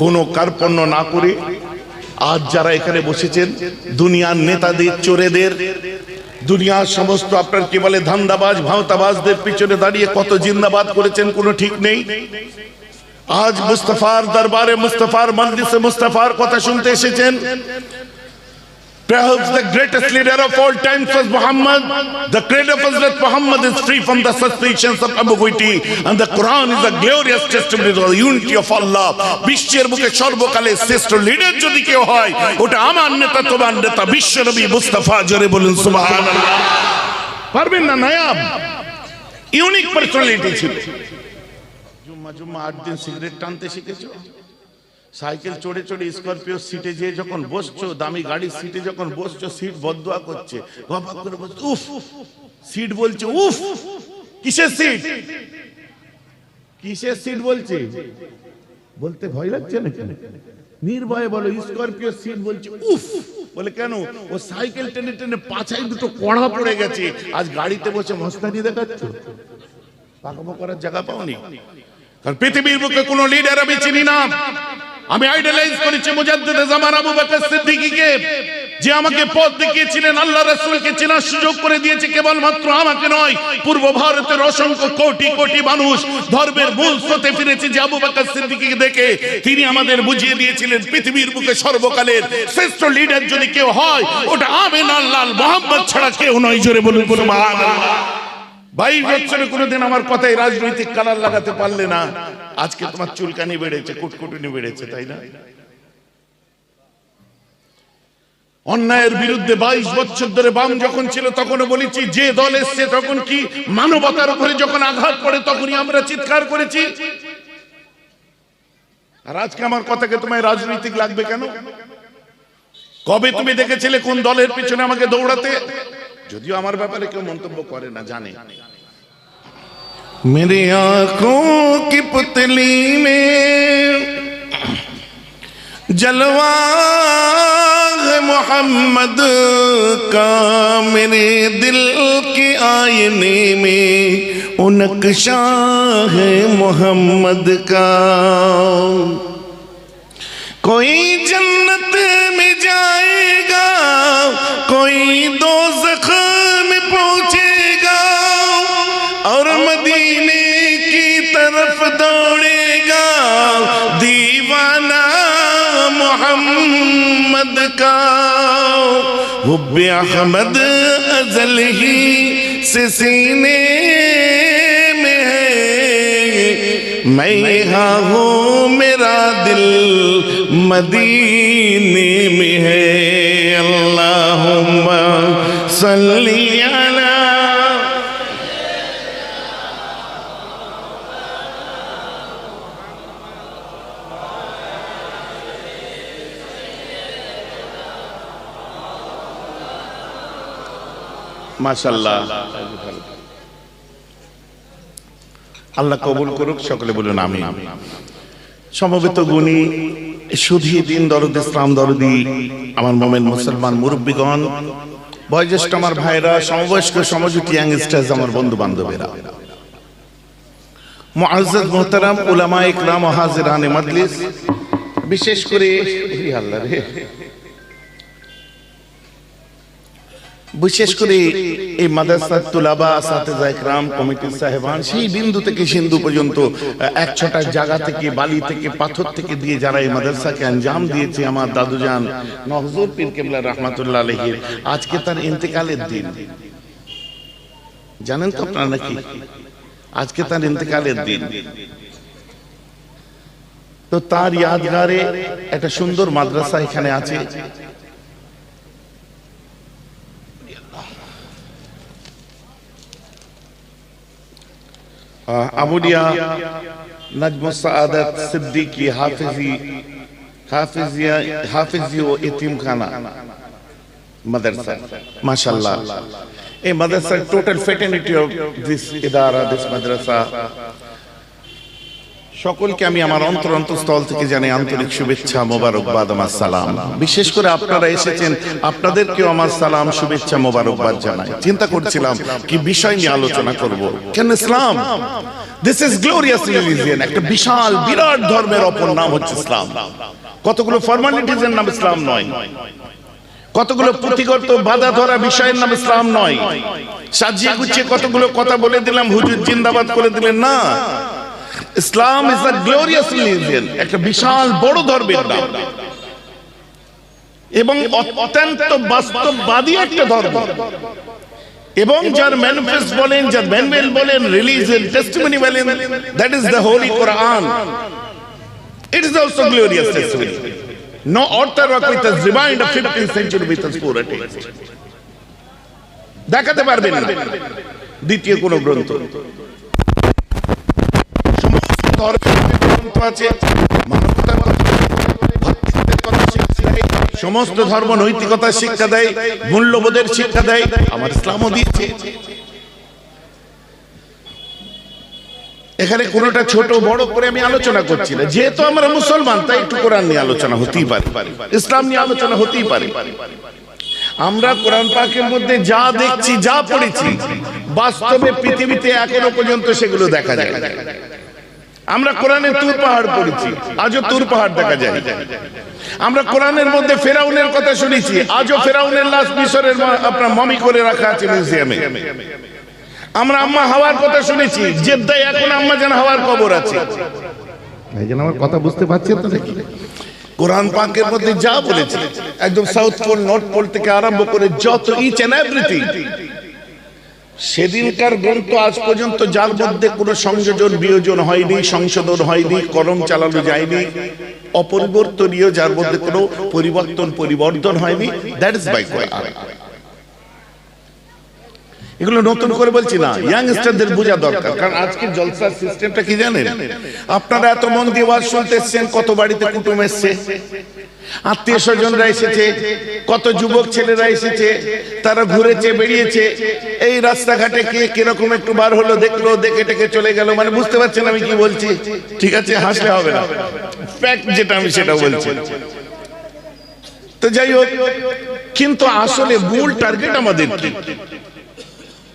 কোনো কার্পণ্য না করে আজ যারা এখানে বসেছেন, দুনিয়ার নেতাদের, চোরেদের, দুনিয়ার সমস্ত আপনার কি বলে ধান্দাবাজ, ভাওতাবাজদের পিছনে দাঁড়িয়ে কত জিন্দাবাদ করেছেন, কোনো ঠিক নেই? আজ মুস্তফার দরবারে, মুস্তফার মন্দিসে মুস্তফার কথা শুনতে এসেছেন। Perhaps the greatest leader of all times was Muhammad. The creed of Hazrat Muhammad is free from the suspicions of ambiguity. And the Quran is a glorious testimony to the unity of Allah. বিশ্বের বুকে সর্বকালে শ্রেষ্ঠ leader যদি কেউ হয় ওটা আমার নেতা তোমার নেতা বিশ্ব নবী মুস্তাফা জোরে বলুন সুবহানাল্লাহ পারবেন না নায়াব ইউনিক পার্সোনালিটি ছিল জুম্মা জুম্মা আট দিন সিগারেট টানতে শিখেছো সাইকেল চড়ে চড়ে স্করপিও সিটে যেয়ে যখন বসছো, দামি গাড়ির সিটে যখন বসছো, সিট বদুয়া করছে। উফ, সিট বলছে, উফ, কিসের সিট? কিসের সিট বলছে? বলতে ভয় লাগছে না কেন নির্ভয়ে বলো, স্করপিও সিট বলছে, উফ, বলে, কেন? ও সাইকেল টেনে টেনে পাছায় দুটো কড়া পড়ে গেছে। আজ গাড়িতে বসে মস্তানি দেখাচ্ছ? পাকামো করার জায়গা পাওনি? কারণ পৃথিবীর বুকে কোনো লিডার আমি চিনি না। আমি আইডালাইজ করেছি মুজাদ্দিদ জামান আবু বকর সিদ্দিকীকে। যে আমাকে পথ দেখিয়েছিলেন, আল্লাহ রাসূলকে চেনার সুযোগ করে দিয়েছে, কেবলমাত্র আমাকে নয়, পূর্ব ভারতের অসংখ্য কোটি কোটি মানুষ ধর্মের মূল স্রোতে ফিরেছে যে আবু বকর সিদ্দিকীকে দেখে তিনি আমাদের বুঝিয়ে দিয়েছিলেন, পৃথিবীর বুকে সর্বকালের শ্রেষ্ঠ লিডার যদি কেউ হয়, ওটা আমিন আল্লাহ, মোহাম্মদ ছাড়া কেউ নয়। জোরে বলুন, সুবহানাল্লাহ। বাইশ বছরে কোনোদিন আমার কথায় রাজনৈতিক কালার লাগাতে পারলে না। আজকে তোমার চুলকানি বেড়েছে, কুটকুটুনি বেড়েছে, তাই না? অন্যায়ের বিরুদ্ধে বাইশ বছর ধরে বাম যখন ছিল, তখনও বলেছি, যে দল এসছে তখন কি মানবতার উপরে যখন আঘাত পড়ে, তখনই আমরা চিৎকার করেছি? আর আজকে আমার কথাকে তোমায় রাজনৈতিক লাগবে কেন? কবে তুমি দেখেছিলে কোন দলের পিছনে আমাকে দৌড়াতে? যদিও আমার ব্যাপারে কেউ মন্তব্য করে نہ جانے میرے آنکھوں کی پتلی میں جلوہ محمد کا میرے دل کی آئینے میں انقشہ ہے محمد کا کوئی محمد کا حب احمد ازل ہی سے سینے میں ہے۔ میں یہاں ہوں، میرا دل مدینے میں ہے۔ اللہم صلی মাশাল্লাহ আল্লাহ কবুল করুক, সকলে বলুন আমি সমবেত গুণী, সুধী দিন দরদ, ইসলাম দরদি, আমার মোমেন মুসলমান মুরব্বীগণ, বয়োজ্যেষ্ঠ আমার ভাইরা, সমবয়স্ক সমজুটি ইয়াংস্টার্স আমার বন্ধু বান্ধবেরা মুআজ্জাজ, মোহতারাম উলামা ইকরাম হাজিরানে মজলিস। বিশেষ করে আল্লাহ রে। বিশেষ করে এই মাদ্রাসা তুলাবা সাথেজা ইকরাম কমিটির সাহেবান, সেই বিন্দু থেকে সিন্ধু পর্যন্ত, এক ছটা জায়গা থেকে, বালি থেকে, পাথর থেকে দিয়ে যারা এই মাদ্রাসাকে আঞ্জাম দিয়েছে আমার দাদুজান নজরুল পীর কেবলা রহমাতুল্লাহ আলহির আজকে তার ইন্তেকালের দিন। জানেন তো আপনারা নাকি? আজকে তার ইন্তেকালের দিন। তো তার ইয়াদগারে একটা সুন্দর মাদ্রাসা এখানে আছে। আবুলিয়া নজম সাআদত সিদ্দিকি হাফিজি হাফিজিয়া হাফিজি ও এতিমখানা মাদ্রাসা মাশাআল্লাহ এই মাদ্রাসার টোটাল ফেটার্নিটি অফ দিস ইদারা দিস মাদ্রাসা সকলকে আমি আমার অন্তর অন্তঃস্থল থেকে জানাই আন্তরিক শুভেচ্ছা, মোবারকবাদ, আমার সালাম। বিশেষ করে আপনারা এসেছেন, আপনাদেরকেও আমার সালাম, শুভেচ্ছা, মোবারকবাদ জানাই। চিন্তা করছিলাম কি বিষয় নিয়ে আলোচনা করব। কেন Islam? This is glorious religion একটা বিশাল, বিরাট ধর্মের অপর নাম হচ্ছে ইসলাম। কতগুলো ফর্মালিটিজের নাম ইসলাম নয়। কতগুলো পুঁথিগত বাধা ধরা বিষয়ের নাম ইসলাম নয়। সাজিয়ে গুছিয়ে কতগুলো কথা বলে দিলাম, হুজুর জিন্দাবাদ করে দিলেন। না Islam is a glorious religion একটা বিশাল বড় ধর্মের নাম। এবং অত্যন্ত বাস্তববাদী একটা ধর্ম। এবং যার ম্যানিফেস্ট বলেন, যার ম্যানুয়াল বলেন রিলিজিয়ন টেস্টিমনি বলেন that is the holy Quran it is also glorious testimony No orthodox with us remind of 15th century with us pure text. দেখাতে পারবেন না। দ্বিতীয় কোন গ্রন্থ। সমস্ত ধর্ম নৈতিকতার শিক্ষা দেয়, মূল্যবোধের শিক্ষা দেয়, আমার ইসলামও দিয়েছে। এখানে কোনটা ছোট বড় করে আমি আলোচনা করছি না। যেহেতু আমরা মুসলমান, তাই একটু কোরআন নিয়ে আলোচনা হতেই পারে। ইসলাম নিয়ে আলোচনা হতেই পারে। আমরা কোরআন পাকের মধ্যে যা দেখছি, যা পড়েছি, বাস্তবে পৃথিবীতে এখনও পর্যন্ত সেগুলো দেখা যায়। আমরা কোরআনে তুর পাহাড় পড়েছি। আজও তুর পাহাড় দেখা যায়। আমরা কোরআনের মধ্যে ফেরাউনের কথা শুনেছি। আজও ফেরাউনের লাশ মিশরের আপনার মমি করে রাখা আছে মিউজিয়ামে আমরা আম্মা হাওয়ার কথা শুনেছি। জেদ্দায় এখন আম্মা যেন হাওয়ার কবর আছে। এই জন্য আমার কথা বুঝতে পারছেন তো নাকি? কোরআন পাকের মধ্যে যা বলেছে একদম সাউথ পোল নর্থ পোল থেকে আরম্ভ করে যত ইচ এন্ড এভরিথিং সেদিনকার গ্রন্থ আজ পর্যন্ত যার মধ্যে কোনো সংযোজন, বিয়োজন হয়নি, সংশোধন হয়নি, কলম চালানো যায়নি, অপরিবর্তনীয়, যার মধ্যে কোনো পরিবর্তন পরিবর্তন হয়নি দ্যাট বাই কোরআন এগুলো নতুন করে বলছি না ইয়াংস্টারদের বোঝা দরকার। কারণ আজকের জলসার সিস্টেমটা কি জানেন? আপনারা এত মন দিয়ে ওয়াজ শুনতে এসছেন কত বাড়িতে কুটুম এসছে। আত্মীয় স্বজনরা এসেছে কত যুবক ছেলেরা এসেছে তারা ঘুরেছে বেরিয়েছে। এই রাস্তাঘাটে কে কীরকম একটু বার হলো দেখল দেখে টেকে চলে গেল মানে বুঝতে পারছেন আমি কি বলছি? ঠিক আছে হাসলে হবে না। ফ্যাক্ট যেটা আমি সেটা বলছি। তো যাই হোক কিন্তু আসলে মূল টার্গেট আমাদের কি?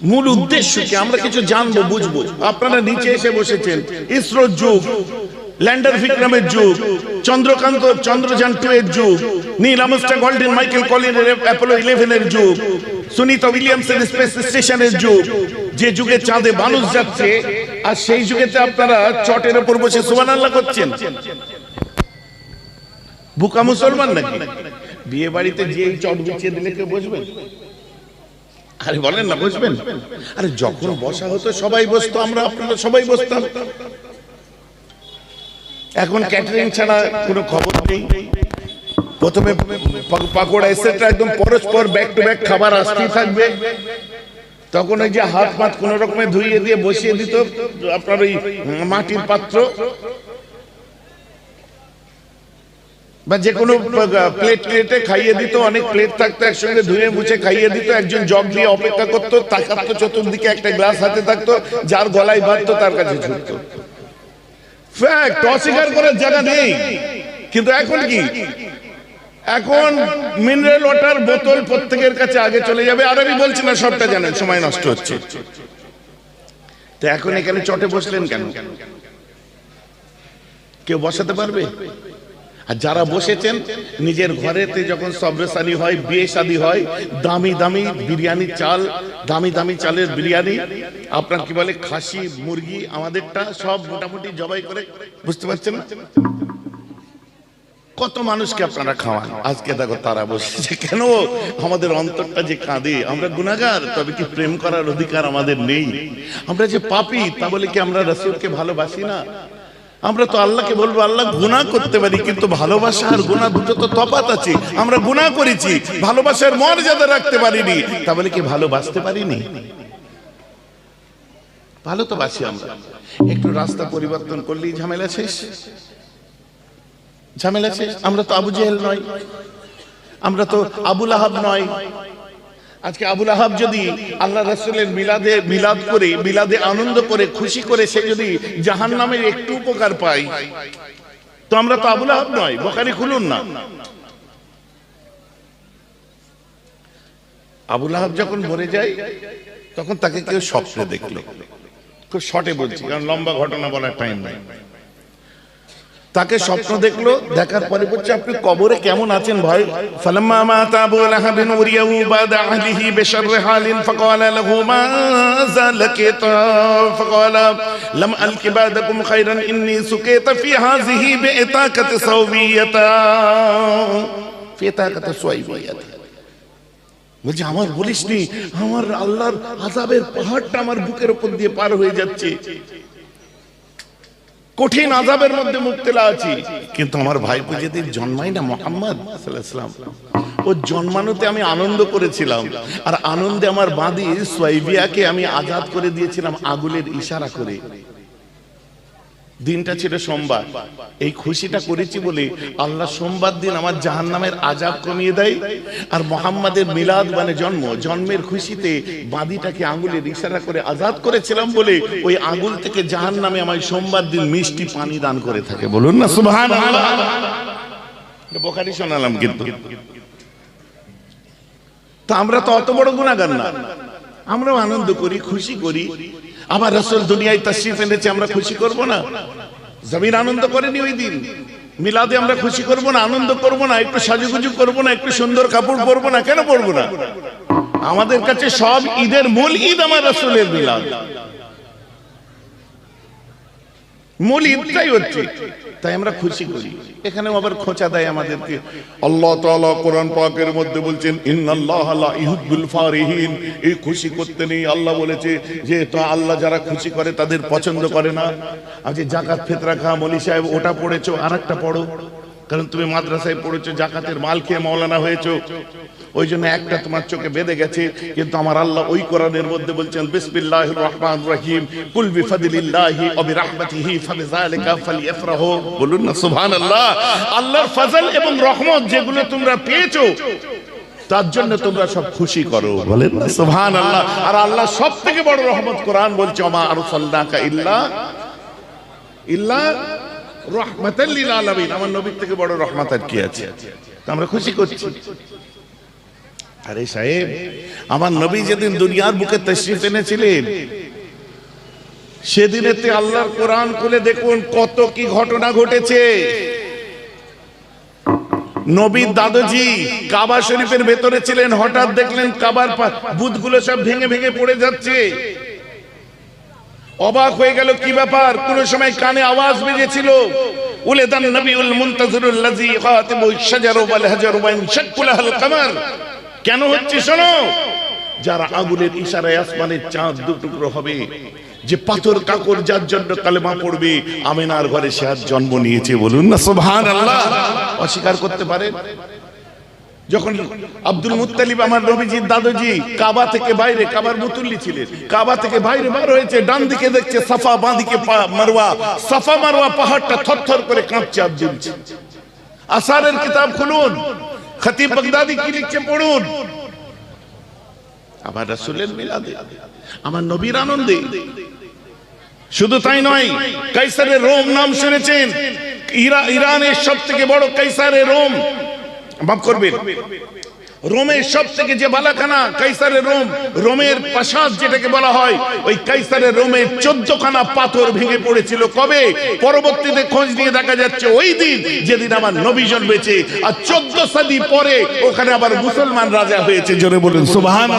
মূল উদ্দেশ্য কি আমরা কিছু জানব, বুঝব। আপনারা নিচে এসে বসেছেন। ইসরোর যুগ, ল্যান্ডার বিক্রমের যুগ, চন্দ্রকান্ত, চন্দ্রযান টু এর যুগ, নীল আমস্টার, গোল্ডেন মাইকেল কলিনের অ্যাপোলো ইলেভেনের যুগ, সুনিতা উইলিয়ামসের স্পেস স্টেশনের যুগ, যে যুগে চাঁদে মানুষ যাচ্ছে, আর সেই যুগেতে আপনারা চটের উপর বসে সুবান আল্লাহ করছেন। বুকা মুসলমান নাকি? বিয়ে বাড়িতে যে চট বিছিয়ে দিলে কেউ বসবেন আরে বলেন না বসবেন আরে যখন বসা হতো, সবাই বসতো, আমরা আপনারা সবাই বসতাম। এখন ক্যাটারিং ছাড়া কোনো খবর নেই। প্রথমে পাকোড়া এসেটা একদম পরস্পর ব্যাক টু ব্যাক খাবার আসতেই থাকবে। তখন ওই যে হাত পাত কোন রকমে ধুইয়ে দিয়ে বসিয়ে দিত, আপনার ওই মাটির পাত্র। বা যে কোনো প্লেট প্লেটে খাইয়ে দিত অনেক প্লেট থাকতো একসঙ্গে ধুয়ে মুছে খাইয়ে দিত একজন জগ দিয়ে অপেক্ষা করতো তাকাতো চতুর্দিকে একটা গ্লাস হাতে থাকতো যার গলায় বাঁধতো তার কাছে ছুটতো ফ্যাক্ট অস্বীকার করার জায়গা নেই। কিন্তু এখন কি? এখন মিনারেল ওয়াটার বোতল প্রত্যেকের কাছে আগে চলে যাবে। আর আমি বলছি না সবটা জানেন সময় নষ্ট হচ্ছে। তো এখন এখানে চটে বসলেন কেন? কেউ বসাতে পারবে? আর যারা বসেছেন, নিজের ঘরেতে যখন সবরেসানি হয়, বিয়ে শাদী হয়, দামি দামি বিরিয়ানি চাল, দামি দামি চালের বিরিয়ানি, আপনার কি বলে, খাসি, মুরগি, আমাদেরটা সব মোটামুটি জবাই করে, বুঝতে পারছেন না? কত মানুষকে আপনারা খাওয়ান? আজকে দেখো তারা বসেছে। কেন? আমাদের অন্তরটা যে কাঁদে, আমরা গুনাগার তবে কি প্রেম করার অধিকার আমাদের নেই? আমরা যে পাপি, তা বলে কি আমরা রসুলকে ভালোবাসি না? আমরা তো আল্লাহকে বলব, আল্লাহ গুনাহ করতে পারি, কিন্তু ভালোবাসা আর গুণা দুটো তো তফাৎ আছে। আমরা গুনাহ করেছি, ভালোবাসার মর্যাদা রাখতে পারিনি। তা বলে কি ভালোবাসতে পারিনি? ভালো তো বাসি আমরা। একটু রাস্তা পরিবর্তন করলেই ঝামেলা শেষ। ঝামেলা শেষ? আমরা তো আবু জেহেল নয়। আমরা তো আবুল আহাব নয়। আজকে আবুল আহাব যদি আল্লাহ রাসূলের মিলাদে মিলাদ করে, মিলাদে আনন্দ করে, খুশি করে, সে যদি জাহান্নামের একটু উপকার পায়। তো আমরা তো আবুল আহাব নয়, বোখারি খুলুন না। আবুল আহাব যখন মরে যায়, তখন তাকে কেউ স্বপ্নে দেখল। খুব শর্টে বলছি, কারণ লম্বা ঘটনা বলার টাইম নাই। তাকে স্বপ্ন দেখল, দেখার পরে বলছে, আপনি কবরে কেমন আছেন ভাই? ফালাম্মা মাতা আবু লাহাবিন উরিয়াহু বাদা আহলিহি বিশাররি হালিন ফাকালা লাহু মা যালাকিতা ফাকালা, লাম আলকি বাদাকুম খায়রান ইন্নী ফি হাযিহি সাওবিয়াতা। ফি ইতাকাতি সুয়াইবিয়াতা বলছে, আমার বলিসনি, আমার আল্লাহর আজাবের পাহাড়টা আমার বুকের উপর দিয়ে পার হয়ে যাচ্ছে। কঠিন আজাবের মধ্যে মুক্তিলা আছি। কিন্তু আমার ভাই যেদিন জন্মাই না মোহাম্মদ ও জন্মানোতে আমি আনন্দ করেছিলাম। আর আনন্দে আমার বাঁধি সোয়াইবিয়াকে আমি আজাদ করে দিয়েছিলাম আগুলের ইশারা করে। দিনটা ছিল সোমবার। এই খুশিটা করেছি বলে আল্লাহ সোমবার দিন আমার জাহান্নামের আজাব কমিয়ে দেয় আর মোহাম্মদের মিলাদ মানে জন্ম। জন্মের খুশিতে বাদিটাকে আঙ্গুলের ইশারা করে আজাদ করেছিলাম বলে ওই আঙ্গুল থেকে জাহান্নামে আমায় সোমবার দিন মিষ্টি পানি দান করে থাকে। বলুন না বোখারি শোনালাম কিন্তু। তা আমরা তো অত বড় গুণাগার না। আমরাও আনন্দ করি খুশি করি। আবার রসুল দুনিয়ায় তশরিফ এনেছে, আমরা খুশি করব না? জমির আনন্দ করেনি ওই দিন। মিলাদে আমরা খুশি করব না, আনন্দ করব না, একটু সাজুগুজু করব না, একটু সুন্দর কাপড় পরবো না, কেন পরবো না? আমাদের কাছে সব ঈদের মূল ঈদ আমার রসুলের মিলাদ। মূল ঈদটাই হচ্ছে। তাই আমরা খুশি করি। এখানেও আবার খোঁচা দেয় আমাদেরকে। আল্লাহ তাআলা কোরআন পাকের মধ্যে বলছেন ইন্নাল্লাহ লা ইউহিব্বুল ফারিহিন। এই খুশি করতে নেই। আল্লাহ বলেছে যে তো আল্লাহ যারা খুশি করে তাদের পছন্দ করে না। আজ জাকাত ফিতরা খা মলি সাহেব ওটা পড়েছো আরেকটা পড়ো। কারণ তুমি মাদ্রাসায় পড়েছো, জাকাতের মাল খেয়ে মাওলানা হয়েছো। ওই জন্য একটা তোমার চোখে বেঁধে গেছে, কিন্তু আমার আল্লাহ ওই কোরআনের মধ্যে বলছেন, বিসমিল্লাহির রহমানির রহিম, কুল বিফাদিলিল্লাহি ওয়া বিরাহমাতিহি ফাবিযালিকা ফালইফরাহু বলুন না, সুবহানাল্লাহ। আল্লাহর ফজল এবং রহমত যেগুলো তোমরা পেয়েছ, তার জন্য তোমরা সব খুশি করো। বলেন সুবহানাল্লাহ। আর আল্লাহ সবথেকে বড় রহমত কোরআন বলছে ওমা আরসালনাকা ইল্লা ইল্লা রহমাতাল লিল আলামিন। আমার নবীর থেকে বড় আর কি আছে? আমরা খুশি করছি। আরে সাহেব, আমার নবী যেদিন দুনিয়ার বুকে তশরিফ এনেছিলেন, সেদিনেতে আল্লাহর কোরআন খুলে দেখুন, কত কি ঘটনা ঘটেছে। নবীর দাদুজি কাবা শরীফের ভেতরে ছিলেন, হঠাৎ দেখলেন কাবার বুথগুলো সব ভেঙে ভেঙে পড়ে যাচ্ছে। অবাক হয়ে গেল কি ব্যাপার? কোন সময় কানে আওয়াজ বেজেছিল। উলেদান নবিউল লাযী ওয়াল ওয়া ইনশাক্কুলাল কামার। কেন হচ্ছে শোনো? যারা আগুনের ইশারায় আসমানের চাঁদ দুটুকরো হবে, যে পাথর কাকর যার জন্য কালেমা পড়বে, আমেনার ঘরে সে জন্ম নিয়েছে বলুন না, সুবহানাল্লাহ। অস্বীকার করতে পারেন? যখন আব্দুল মুত্তালিব আমার নবীজির দাদুজি কাবা থেকে বাইরে কাবার মুতুল্লি ছিলেন, কাবা থেকে বাইরে বার হয়েছে ডান দিকে দেখছে সাফা বাঁ দিকে মারওয়া, সাফা মারওয়া পাহাড়টা থরথর করে কাঁপছে আর দুলছে আসারের কিতাব খুলুন, খতিব বাগদাদি কি লিখছে পড়ুন। আমার রাসূলের মিলাদে, আমার নবীর আনন্দে। শুধু তাই নয়, কাইসারের রোম নাম শুনেছেন, ইরা- ইরানের সব থেকে বড় কাইসারের রোম মাফ করবেন। রোমের সব থেকে যে বালাখানা, কাইসারের রোম, রোমের প্রাসাদ যেটাকে বলা হয়, ওই কাইসারের রোমের চোদ্দখানা পাথর ভেঙে পড়েছিল। কবে? পরবর্তীতে খোঁজ নিয়ে দেখা যাচ্ছে ওই দিন যেদিন আমার নবী জন্মেছে। আর চোদ্দ সাদি পরে ওখানে আবার মুসলমান রাজা হয়েছে, জোরে বলুন সুবহান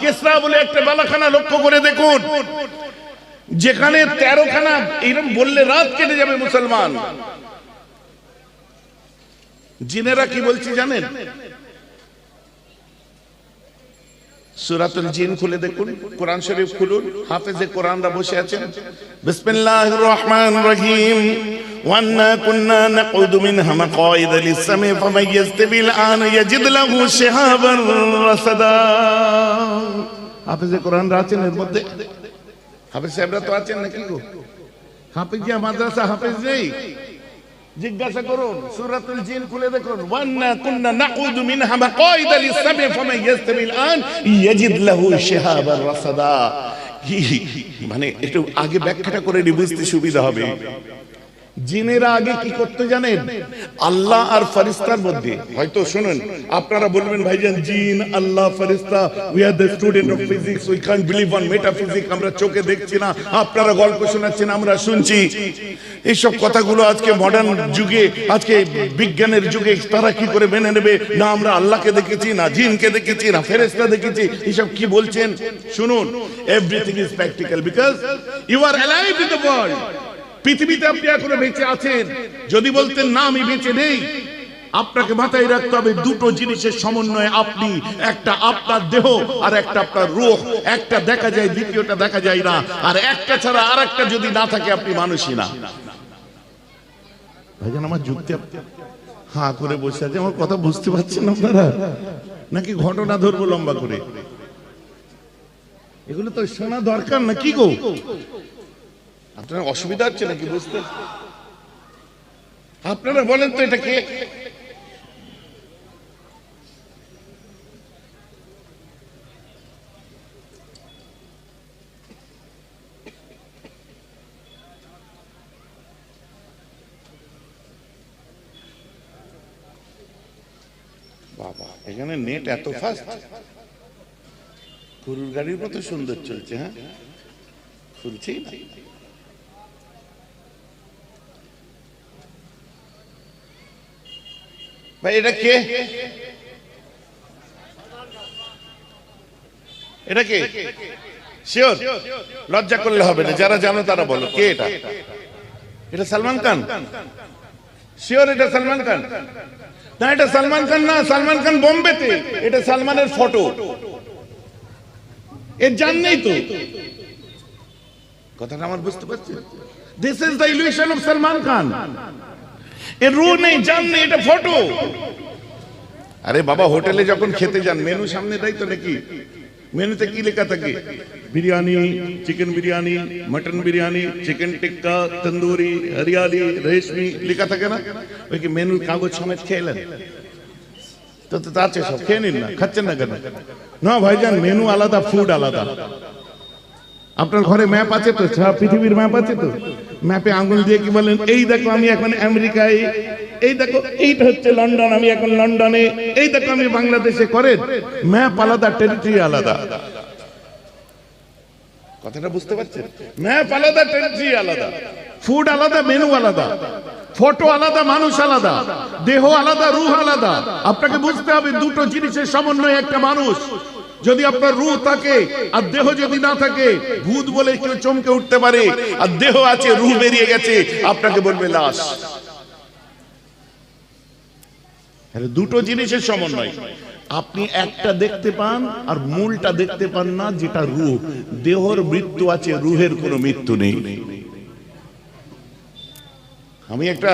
কেসরা বলে একটা বালাখানা লক্ষ্য করে দেখুন। যেখানে তেরোখানা এরকম বললে রাত কেটে যাবে মুসলমান। জিনেরা কি বলছি জানেন? সুরাতুল জিন খুলে দেখুন, কোরআন শরীফ খুলুন, হাফেজে কোরআনরা বসে আছেন। বিসমিল্লাহির রহমানির রহিম। ওয়ান্না কুন্না নাকুদু মিনহা মাকাইদা লিস-সামি ফামান ইয়াস্তাবিল আন ইয়াজিদ লাহু শিহাবান রাসাদা। হাফেজে কোরআনরা আছেন এর মধ্যে? হাফেজ সাহেবরা তো আছেন নাকি গো? হাফেজিয়া মাদ্রাসা হাফেজ নেই। জিজ্ঞাসা করুন সূরাতুল জিন খুলে দেখুন। ওয়ান্না কুন্না নাকুদু মিনহা মাকাইদা লিসামি ফামান ইয়াসতামিল আন ইয়াজিদ লাহু শিহাবার রাসাদা মানে একটু আগে ব্যাখ্যাটা করে নি বুঝতে সুবিধা হবে। জিনেরা আগে কি করতে জানেন? আল্লাহ আর ফারিস্তার মধ্যে। হয়তো শুনুন, আপনারা বলবেন, ভাইজান, জিন, আল্লাহ ফারিস্তা we are the student of physics we can believe on metaphysics আমরা চোখে দেখছি না, আপনারা গল্প শোনাচ্ছেন, আমরা শুনছি। এইসব কথাগুলো আজকে মডার্ন যুগে, আজকে বিজ্ঞানের যুগে, তারা কি করে মেনে নেবে? না আমরা আল্লাহকে দেখেছি, না জিনকে দেখেছি, না ফেরেশতা দেখেছি এইসব কি বলছেন? শুনুন everything is practical because you are alive in the world পৃথিবীতে আপনি এখনও বেঁচে আছেন। যদি বলতেন, না, আমি বেঁচে নেই। আপনাকে মাথায় রাখতে হবে, দুটো জিনিসের সমন্বয়ে আপনি, একটা আপনার দেহ আর একটা আপনার রূহ। একটা দেখা যায়, দ্বিতীয়টা দেখা যায় না। আর একটা ছাড়া আর একটা যদি না থাকে, আপনি মানুষই না। আমার যুক্তি হা করে বসে আছে, আমার কথা বুঝতে পারছেন আপনারা? নাকি ঘটনা ধরবো লম্বা করে? এগুলো তো শোনা দরকার না, কি গো? আপনার অসুবিধা হচ্ছে নাকি বুঝতে? আপনারা বলেন তো এটা কে? বাবা, এখানে নেট এত ফাস্ট গরুর গাড়ির মতো সুন্দর চলছে হ্যাঁ? খুলছেই না। ভাই, এটা কে? এটা কে? শিওর লজ্জা করলে হবে না, যারা জানো তারা বলো, কে এটা? এটা সালমান খান? শিওর এটা সালমান খান। না, এটা সালমান খান না, সালমান খান বোম্বেতে। এটা সালমানের ফটো। এর জান নেই তো। কথাটা আমার বুঝতে পারছি this is the illusion of Salman Khan. এর রু নেই, জান নেই, এটা ফটো। আরে বাবা, হোটেলে যখন খেতে যান, মেনু সামনে তাই তো নাকি? মেনুতে কি লেখা থাকে? Biryani, chicken biryani, mutton biryani, chicken tikka, tandoori, hariyali, reshmi, লেখা থাকে না? ওই কি মেনুর কাগজ সমেত খেলেন তো তো আছে সব, খেয়ে নিন না, খাচ্ছেন না কেন? না ভাইজান, মেনু আলাদা ফুড আলাদা। আপনার ঘরে ম্যাপ আছে তো? সারা পৃথিবীর ম্যাপ আছে তো? ম্যাপে আঙ্গুল দিয়ে কি বলেন? এই দেখো আমি এখন আমেরিকায়, এই দেখো এইটা হচ্ছে লন্ডন, আমি এখন লন্ডনে, এই দেখো আমি বাংলাদেশে করেন। ম্যাপ আলাদা টেরিটরি আলাদা। কথাটা বুঝতে পারছেন? ম্যাপ আলাদা টেরিটরি আলাদা। ফুড আলাদা মেনু আলাদা। ফটো আলাদা, মানুষ আলাদা। দেহ আলাদা, রুহ আলাদা। আপনাকে বুঝতে হবে, দুটো জিনিসের সমন্বয়ে একটা মানুষ। যদি আপনার রুহ থাকে, আর দেহ যদি না থাকে, ভূত বলে কেউ চমকে উঠতে পারে, আর দেহ আছে, রুহ বেরিয়ে গেছে, আপনাকে বলবে লাশ। দুটো জিনিসের সমন্বয়। আপনি একটা দেখতে পান, আর মূলটা দেখতে পান না, যেটা রূহ। দেহর মৃত্যু আছে, রুহের কোনো মৃত্যু নেই। আমি একটা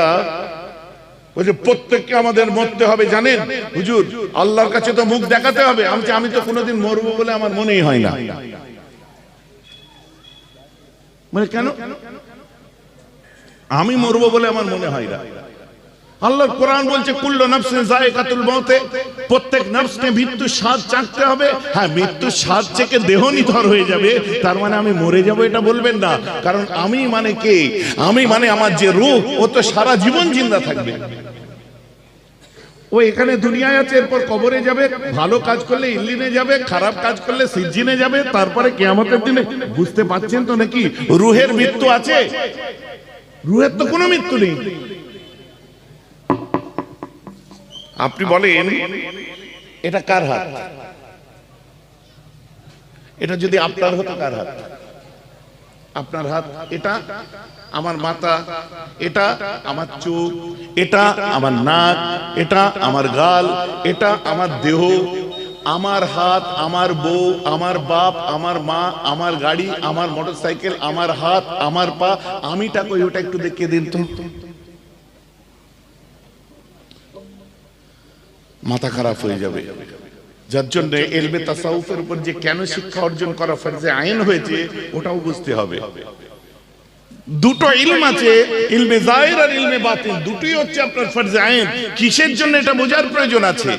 যে প্রত্যেককে আমাদের মরতে হবে, জানেন? হুজুর, আল্লাহর কাছে তো মুখ দেখাতে হবে। আমি আমি তো কোনোদিন মরবো বলে আমার মনেই হয় না। মানে কেন? আমি মরবো বলে আমার মনে হয় না। আল্লাহর কোরআন বলছে, কুল্লু নফসিন যায়কাতুল মউতে। প্রত্যেক নফসকে মৃত্যুর স্বাদ চাখতে হবে। হ্যাঁ মৃত্যুর স্বাদ চেকে দেহ নিথর হয়ে যাবে। তার মানে আমি মরে যাব, এটা বলবেন না। কারণ আমি মানে কে? আমি মানে আমার যে রূহ ও তো সারা জীবন জিন্দা থাকবে। ও এখানে দুনিয়ায় আছে, এরপর কবরে যাবে, ভালো কাজ করলে ইল্লিনে যাবে, খারাপ কাজ করলে সিজ্জিনে যাবে, তারপরে কেয়ামতের দিনে, বুঝতে পারছেন তো নাকি? রুহের মৃত্যু আছে। রুহের তো কোনো মৃত্যু নেই। আপনি বলেন, এটা কার হাত? এটা যদি আপনার হতো কার হাত? আপনার হাত, এটা আমার মাথা, এটা আমার চোখ, এটা আমার নাক, এটা আমার গাল, এটা আমার দেহ, আমার হাত, আমার বউ, আমার বাপ, আমার মা, আমার গাড়ি, আমার মোটরসাইকেল, আমার হাত, আমার পা আমিটা কই ওটা একটু দেখিয়ে দিন তো। মাথা খারাপ হয়ে যাবে। যার জন্য এলবে তাসাউফের উপর যে কেন শিক্ষা অর্জন করা ফরজে আইন হয়েছে, ওটাও বুঝতে হবে। দুটো ইলম আছে, ইলমে জাহির আর ইলমে বাতিন দুটোই হচ্ছে আপনার ফরজে আইন। কিসের জন্য এটা বোঝার প্রয়োজন আছে?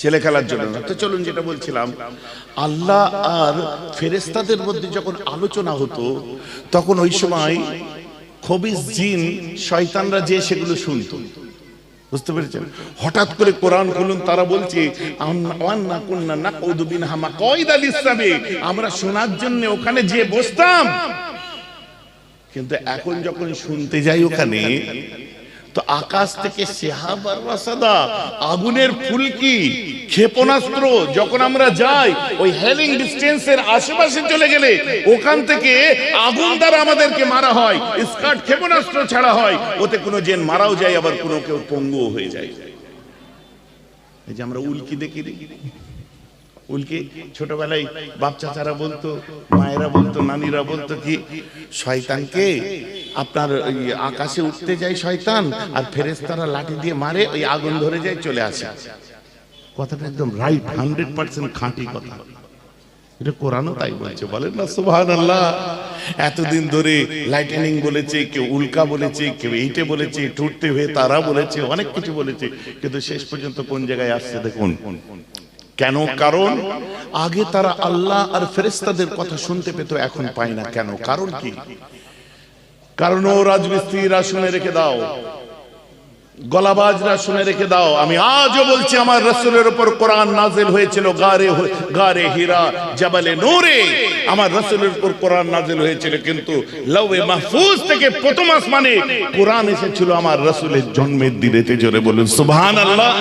ছেলে খেলার জন্য তো চলুন যেটা বলছিলাম, আল্লাহ আর ফেরেস্তাদের মধ্যে যখন আলোচনা হতো, তখন ওই সময় খবিস জিন শয়তানরা যে সেগুলো শুনত। বুঝতে পেরেছেন? হঠাৎ করে কোরআন খুলুন, তারা বলছে আমরা শোনার জন্য ওখানে যে বসতাম। কিন্তু এখন যখন শুনতে যাই ওখানে তো আকাশ থেকে রাসাদা, আগুনের ফুলকি ক্ষেপণাস্ত্র, যখন আমরা যাই, ওই হেলিং ডিস্টেন্সের আশেপাশে চলে গেলে, ওখান থেকে আগুন দ্বারা আমাদেরকে মারা হয় স্কার্ট ক্ষেপণাস্ত্র ছাড়া হয়, ওতে কোনো জেন মারাও যায়, আবার কোনো কেউ পঙ্গুও হয়ে যায়। এই যে আমরা উল্কি দেখি দেখি। উল্কি ছোটবেলায় বাপ চাচারা বলতো, মায়েরা বলতো, নানিরা বলতো কি, শয়তানকে আপনার আকাশে উঠতে যায় শয়তান, আর ফেরেস্তারা লাঠি দিয়ে মারে, ওই আগুন ধরে যায়, চলে আসে। কথাটা একদম রাইট হান্ড্রেড পার্সেন্ট খাঁটি কথা। এটা কোরআনও তাই বলছে, বলেন না সুবহান আল্লাহ এতদিন ধরে লাইটেনিং বলেছে, কেউ উল্কা বলেছে, কেউ এইটে বলেছে টুটতে হয়ে তারা বলেছে, অনেক কিছু বলেছে, কিন্তু শেষ পর্যন্ত কোন জায়গায় আসছে দেখুন। কেন কারণ? আগে তারা আল্লাহ আর ফেরেস্তাদের কথা শুনতে পেত এখন পায় না। কেন? কারণ কি? কারণ ও রাজমিস্ত্রিরা শুনে রেখে দাও। গলাবাজরা শুনে রেখে দাও। আমি আজও বলছি আমার রসুলের উপর কোরআন নাজেল হয়েছিল গারে গারে হীরা জাবালে নূরে। আমার রসুলের উপর কোরআন নাজিল হয়েছিল কিন্তু লৌহে মাহফুজ থেকে প্রথম আসমানে কোরআন এসেছিল আমার রসুলের জন্মের দিনেতে। জোরে বলুন সুবহানাল্লাহ।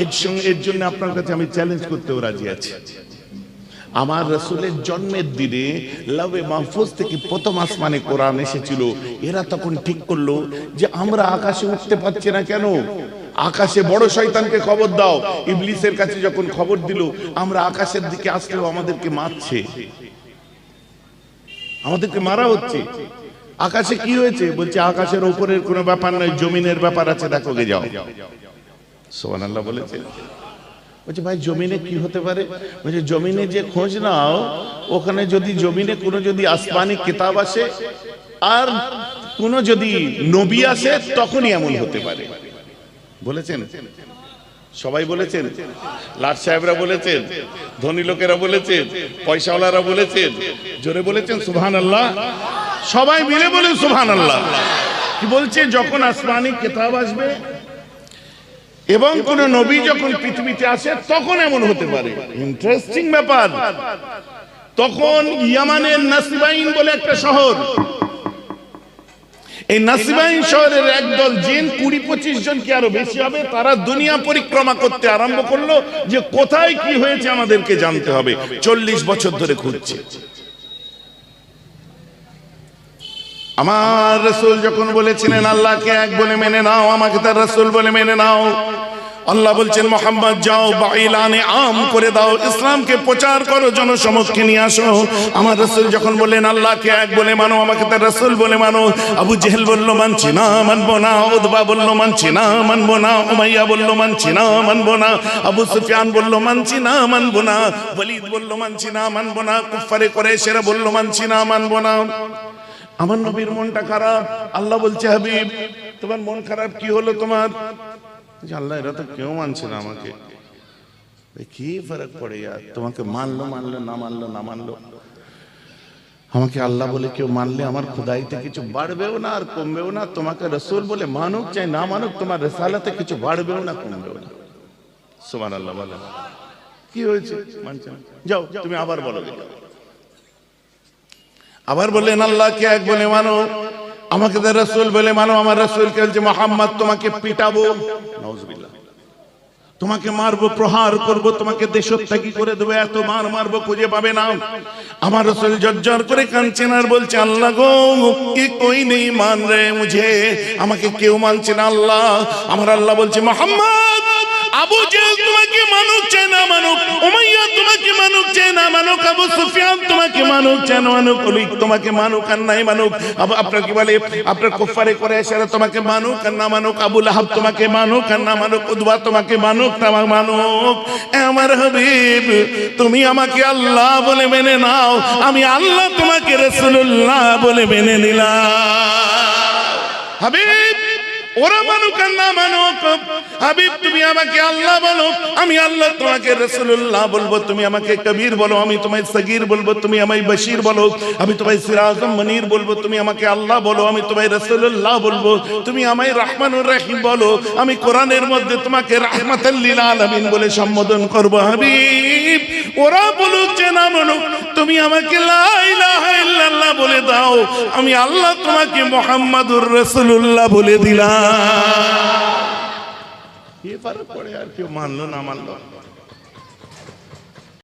এর সঙ্গে এর জন্য আপনার কাছে আমি চ্যালেঞ্জ করতেও রাজি আছি। আমার রসুলের জন্মের দিনে লাভে মাহফুজ থেকে প্রথম আসমানে কোরআন এসেছিল। এরা তখন ঠিক করল যে আমরা আকাশে উঠতে পারছি না কেন? আকাশে বড় শয়তানকে খবর দাও। ইবলিসের কাছে যখন খবর দিল, আমরা আকাশের দিকে আসলেও আমাদেরকে মারছে। আমাদেরকে মারা হচ্ছে। আকাশে কি হয়েছে? বলছে, আকাশের উপরের কোনো ব্যাপার নয়, জমিনের ব্যাপার আছে, দেখো গে যাও। সোহান আল্লাহ বলেছে। বলছে, ভাই, জমিনে কি হতে পারে? বলছে, জমিনে যে খোঁজ নাও, ওখানে যদি জমিনে কোনো যদি আসমানি কিতাব আসে আর কোনো যদি নবী আসে, তখনই এমন হতে পারে। বলেছেন? সবাই বলেছেন? লাট সাহেবরা বলেছেন? ধনী লোকেরা বলেছেন? পয়সাওয়ালারা বলেছেন? জোরে বলেছেন সুহান আল্লাহ সবাই মিলে বলেন সুহান আল্লাহ কি বলছে? যখন আসমানি কিতাব আসবে এবং কোন নবী যখন পৃথিবীতে আসে, তখন এমন হতে পারে। ইন্টারেস্টিং ব্যাপার। তখন ইয়ামানের নাসিবাইন বলে একটা শহর। এই নাসিবাইন শহরের একদল জিন কুড়ি পঁচিশ জন কি আরও বেশি হবে, তারা দুনিয়া পরিক্রমা করতে আরম্ভ করল যে কোথায় কি হয়েছে আমাদেরকে জানতে হবে। চল্লিশ বছর ধরে খুঁজছে। আমার রসুল যখন বলেছিলেন, আল্লাহকে এক বলে মেনে নাও, আমাকে তার রসুল বলে মেনে নাও। আল্লাহ বলছেন, মোহাম্মদ, যাও, বাইলানে আম করে দাও, ইসলামকে প্রচার করো, জনসমক্ষে নিয়ে আসো। আমার রসুল যখন বললেন, আল্লাহকে এক বলে মানো, আমাকে তার রসুল বলে মানো। আবু জেহেল বলল, মানছি না, মানবো না। উদ্বা বলল, মানছি না, মানবো না। উমাইয়া বলল, মানছি না, মানবো না। আবু সুফিয়ান বলল, মানছি না, মানবো না। ওয়ালিদ বলল, মানছি না, মানবো না। কুফারে করে সেরা বলল, মানছি না, মানবো না। আমার নবীর মনটা খারাপ। আল্লাহ বলছে, হাবিব, তোমার মন খারাপ, কি হলো তোমার? আল্লাহ, এরা তো কেউ মানছে না আমাকে। কি ফরক পড়ে তোমাকে মানলো মানলো, না মানলো না মানলো। আমাকে আল্লাহ বলে, কেউ মানলে আমার খুদাইতে কিছু বাড়বেও না আর কমবেও না। তোমাকে রসুল বলে মানুক চাই, না মানুক তোমার রেসালাতে কিছু বাড়বেও না, কমবেও না। সুমান আল্লাহ বলে। কি হয়েছে? মানছে যাও, তুমি আবার বলো। আবার বললেন, আল্লাহকে এক বলে মানো, আমাকে তো রসুল বলে মানো, আমার রসুলকে বলছে, মোহাম্মদ, তোমাকে পিটাবো। তোমাকে মারবো, প্রহার করব, তোমাকে দেশত্যাগী করে দেবো, এত মার মারবো খুঁজে পাবে না। আমার রসুল জর্জর করে কাঁদছেন আর বলছে, আল্লাহ গো কি কই নেই মান রে মুঝে? আমাকে কেউ মানছে না আল্লাহ। আমার আল্লাহ বলছে, মোহাম্মদ আবু জেহেল তোমাকে মানুক, চায় না মানুক, উমাইয়া তোমাকে মানুক, চায় না মানুক, আবু সুফিয়ান তোমাকে মানুক, চায় না মানুক, অলিক তোমাকে মানুক আর নাই মানুক। আপনার কি বলে, আপনার কুফারে করে এসে তোমাকে মানুক আর না মানুক, আবু লাহাব তোমাকে মানুক আর না মানুক, উদবা তোমাকে মানুক, না মানুক। আমার হাবিব, তুমি আমাকে আল্লাহ বলে মেনে নাও, আমি আল্লাহ তোমাকে রসুল্লাহ বলে মেনে নিলাম। হাবিব ওরা মানুক আর না মানুক। হাবিব, তুমি আমাকে আল্লাহ বলো, আমি আল্লাহ তোমাকে রসুল্লাহ বলব। তুমি আমাকে কবির বলো, আমি তোমায় সগির বলব। তুমি আমায় বশির বলো, আমি তোমায় সিরাজম মনির বলব। তুমি আমাকে আল্লাহ বলো, আমি তোমায় রসুল্লাহ বলব। তুমি আমায় রহমানুর রাহিম বলো, আমি কোরআনের মধ্যে তোমাকে রাহমাতাল্লিল আলামিন বলে সম্বোধন করব। হাবিব, ওরা বলুক যে না বলুক, তুমি আমাকে লা ইলাহা ইল্লাল্লাহ বলে দাও। আমি আল্লাহ তোমাকে মোহাম্মদুর রসুল্লাহ বলে দিলাম। এ পরে আর কেউ মানলো না মানলো